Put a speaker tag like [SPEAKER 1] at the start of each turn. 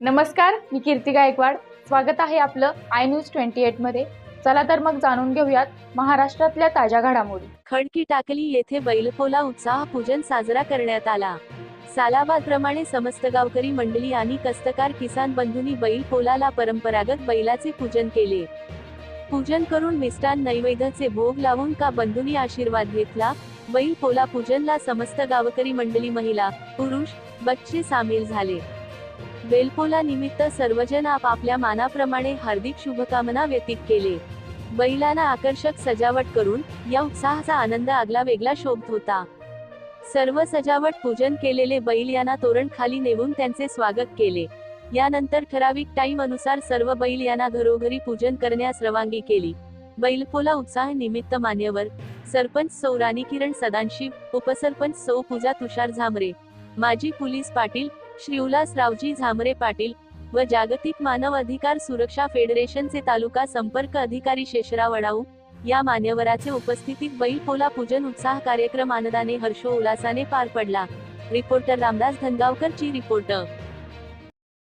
[SPEAKER 1] नमस्कार मी कीर्ती गायकवाड. स्वागत आहे आपलं आय न्यूज ट्वेंटी एटमध्ये. चला तर मग जाणून घेऊयात महाराष्ट्रातल्या ताज्या घडामोडी.
[SPEAKER 2] खडकी टाकली येथे बैलपोला उत्साह पूजन साजरा करण्यात आला. सालाबादप्रमाणे समस्त गावकरी मंडळी आणि कस्तकार किसान बंधूंनी बैलपोलाला परंपरागत बैलाचे पूजन केले. पूजन करून मिष्टान नैवेद्याचे भोग लावून का बंधूंनी आशीर्वाद घेतला? बैल पोला पूजनला समस्त गावकरी मंडळी महिला पुरुष बच्चे सामील झाले. बेलपोला निमित्त सर्वजण आपापल्या मानाप्रमाणे हार्दिक शुभकामना व्यतीत केले. बैलांना आकर्षक सजावट करून या उत्साहाचा आनंद आगला वेगळा शोभत होता. सर्व सजावट पूजन केलेले बैल यांना तोरण खाली नेऊन त्यांचे स्वागत केले. यानंतर ठराविक टाइम अनुसार सर्व बैल यांना घरोघरी पूजन करण्यास रवानगी केली. बैलपोला उत्साह निमित्त मान्यवर सरपंच सौ राणी किरण सदानशिव उपसरपंच सौ पूजा तुषार झामरे माजी पोलीस पाटील श्री उल्हास रावजी झामरे पाटील व जागतिक मानव अधिकार सुरक्षा फेडरेशनचे तालुका संपर्क अधिकारी शेषराव अडाऊ या मान्यवराचे उपस्थितीत बैलपोला पूजन उत्साह कार्यक्रम आनंदाने हर्षो उल्हासाने पार पडला. रिपोर्टर रामदास धनगावकर ची रिपोर्टर